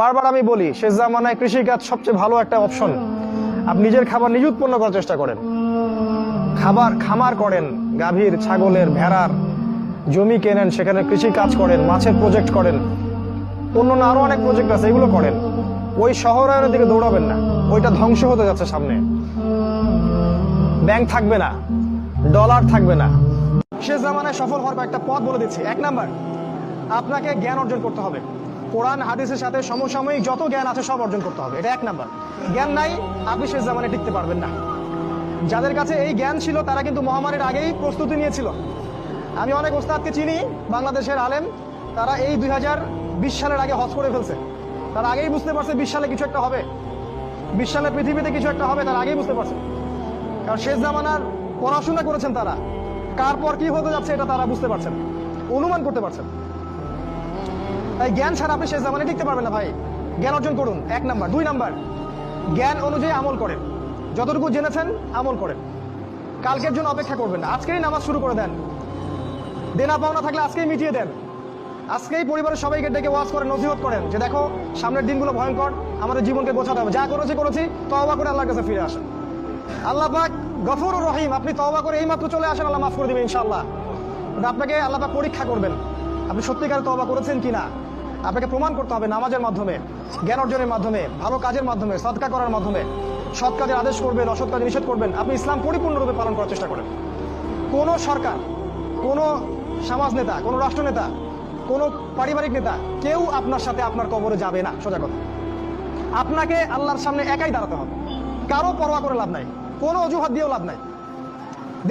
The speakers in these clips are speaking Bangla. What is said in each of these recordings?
বারবার আমি বলি, শেষ জামানায় কৃষিকাজ সবচেয়ে ভালো একটা অপশন আপনি নিজের খাবার নিজে উৎপন্ন করার চেষ্টা করেন। খাবার খামার করেন, গাভীর, ছাগলের, ভেড়ার, জমি কেনেন, সেখানে কৃষি কাজ করেন, মাছের প্রজেক্ট করেন। অন্য আরও অনেক প্রজেক্ট আছে, এগুলো করেন। ওই শহরায়নের দিকে দৌড়াবেন না, ওইটা ধ্বংস হতে যাচ্ছে সামনে। ব্যাংক থাকবে না, ডলার থাকবে না। শেষ জামানায় সফল হওয়ার একটা পথ বলে দিচ্ছি। এক নাম্বার, আপনাকে জ্ঞান অর্জন করতে হবে। কোরআন, হাদিসের সাথে সমসাময়িক যত জ্ঞান আছে সব অর্জন করতে হবে। এটা এক নাম্বার। জ্ঞান নাই, আপনি শেষ জামানে টিকতে পারবেন না। যাদের কাছে এই জ্ঞান ছিল, তারা কিন্তু মহামারীর আগেই প্রস্তুতি নিয়েছিল। আমি অনেক ওস্তাদকে চিনি, বাংলাদেশের আলেম। তারা এই দুই সালের আগে হজ করে ফেলছে। তারা আগেই বুঝতে পারছে বিশ সালে কিছু একটা হবে। বিশ সালে পৃথিবীতে কিছু একটা হবে, তারা আগেই বুঝতে পারছে। কারণ শেষ জামানার পড়াশোনা করেছেন তারা। কার পর কি হতে যাচ্ছে, এটা তারা বুঝতে পারছেন অনুমান করতে পারছেন তাই জ্ঞান ছাড়া আপনি শেষ জামানে টিকতে পারবেন না ভাই। জ্ঞান অর্জন করুন, এক নাম্বার। দুই নাম্বার, জ্ঞান অনুযায়ী আমল করেন। যতটুকু জেনেছেন, আমল করেন। কালকের জন্য অপেক্ষা করবেন না। আজকেই নামাজ শুরু করে দেন। দেনা পাওনা থাকলে আজকেই মিটিয়ে দেন। আজকেই পরিবারের সবাইকে ডেকে ওয়াজ করেন নজিহত করেন যে দেখো, সামনের দিনগুলো ভয়ঙ্কর, আমাদের জীবনকে বোঝাতে হবে। যা করেছি করেছি, তওবা করে আল্লাহর কাছে ফিরে আসেন। আল্লাহ পাক গফুর রহিম, আপনি তওবা করে এইমাত্র চলে আসেন, আল্লাহ মাফ করে দিবেন ইনশাআল্লাহ। কিন্তু আপনাকে আল্লাহ পাক পরীক্ষা করবেন, আপনি সত্যিকার তওবা করেছেন কিনা? আপনাকে প্রমাণ করতে হবে নামাজের মাধ্যমে, জ্ঞান অর্জনের মাধ্যমে, ভালো কাজের মাধ্যমে, সৎকা করার মাধ্যমে। সৎ কাজের আদেশ করবেন, অসৎ কাজে নিষেধ করবেন, আপনি ইসলাম পরিপূর্ণরূপে পালন করার চেষ্টা করেন। কোনো সরকার, কোনো সমাজ নেতা, কোনো রাষ্ট্রনেতা কোনো পারিবারিক নেতা, কেউ আপনার সাথে আপনার কবরে যাবে না, সোজা কথা। আপনাকে আল্লাহর সামনে একাই দাঁড়াতে হবে। কারও পরোয়া করে লাভ নাই, কোনো অজুহাত দিয়েও লাভ নাই।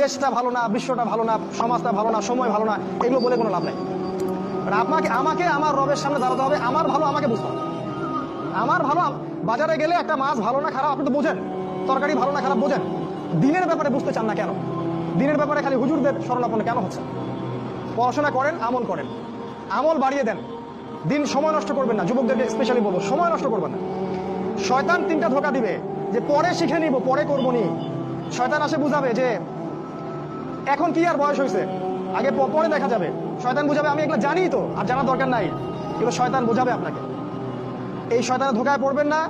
দেশটা ভালো না, বিশ্বটা ভালো না, সমাজটা ভালো না, সময় ভালো না, এগুলো বলে কোনো লাভ নাই। আর আপনাকে, আমাকে আমার রবের সামনে দাঁড়াতে হবে, আমার ভালো আমাকে বুঝতে হবে। আমার ভালো বাজারে গেলে একটা মাছ ভালো না খারাপ, আপনি তো বোঝেন। তরকারি ভালো না খারাপ, বোঝেন। দিনের ব্যাপারে বুঝতে চান না কেন? দিনের ব্যাপারে খালি হুজুরদের স্মরণাপন্ন কেন হচ্ছে পড়াশোনা করেন, আমল করেন। আমল বাড়িয়ে দেন। দিন সময় নষ্ট করবেন না, যুবকদেরকে স্পেশালি বলব, সময় নষ্ট করবেন না। শয়তান তিনটা ধোকা দিবে, যে পরে শিখে নিব, পরে করব নি। শয়তান আসে বুঝাবে যে, এখন কি আর বয়স হয়েছে? আগে পরে দেখা যাবে। শয়তান বুঝাবে, আমি এগুলো জানি তো, আর জানার দরকার নাই। এগুলো শয়তান বোঝাবে আপনাকে। এই শয়তানে ধোকায় পড়বেন না।